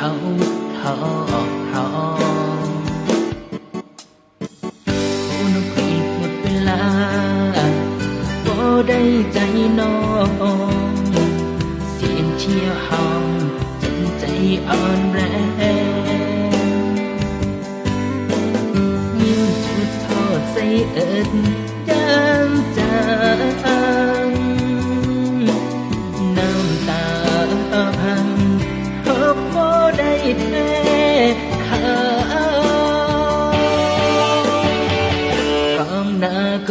ถือเขาอพร้อมอุณหภูมิหมดเวลาบ่ได้ใจน้องเสียงเชียร์ห้องจนใจอ่อนแรงยิ้มชุดทอดใส่เอิด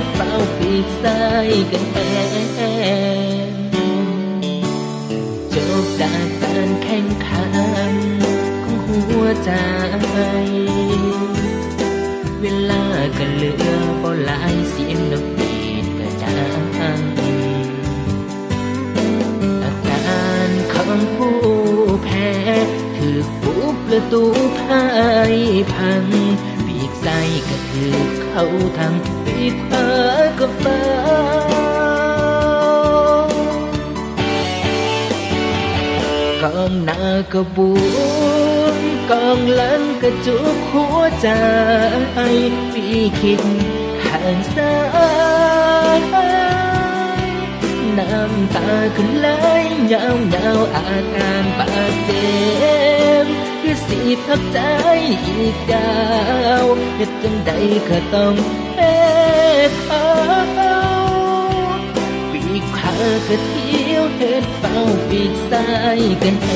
บเฝ้าปีกพากระเที่ยวเห็นเป่าปีกซ้ายกันแทนจบจากการแข่งขันของหัวใจ เวลาก็เหลือบ่หลายเสียงนกหวีดก็ดังอาการของผู้แพ้ ถือปูประตูพ่ายพัง ปีกซ้ายก็ถือเขาทางปีกขวาก็ฟ้ากองหน้าก็บูมกองหลังก็จุกหัวใจพี่คิดข้างซ้ายน้ำตาขึ้นไหลยาวยาวอาการบาดเจ็บคือสีทับใจอีกยาว เฮ็ดจังใดก็ต้องเอ็เขาปีกขาก็เที่ยวเห็ดเฝ้าปีกซ้ายกันแท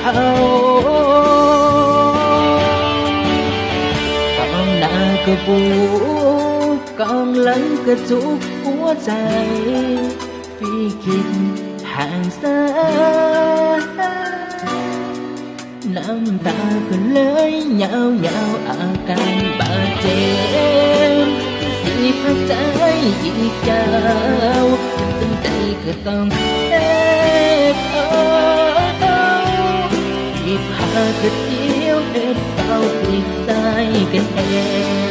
เขากองหน้าก็ปูกองหลังก็จุกหัวใจพี่คิดห่างซ้าย ซ้า